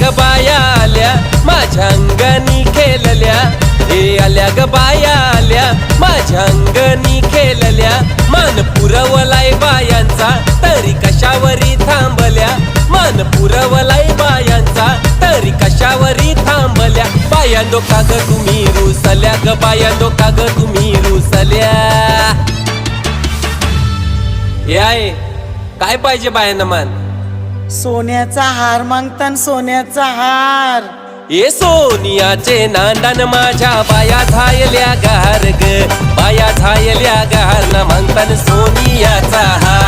ग बाया आल्या माझ्या अंगणी खेळल्या. हे आल्या ग बाया आल्या माझ्या अंगणी खेळल्या. मान पुरवलाय बायांचा तरी कशावरी थांबल्या? मान पुरवलाय बायांचा तरी कशावरी थांबल्या? बायांदो का ग तुम्ही रुसल्या ग बायांदो का ग तुम्ही रुसल्या. हे आहे काय पाहिजे बायांना मान? सोन्याचा हार मागतान सोन्याचा हार. ये सोनियाचे नांदन माझ्या बाया झायल्या गार ग. बाया झायल्या गार ना मागतान सोनियाचा हार.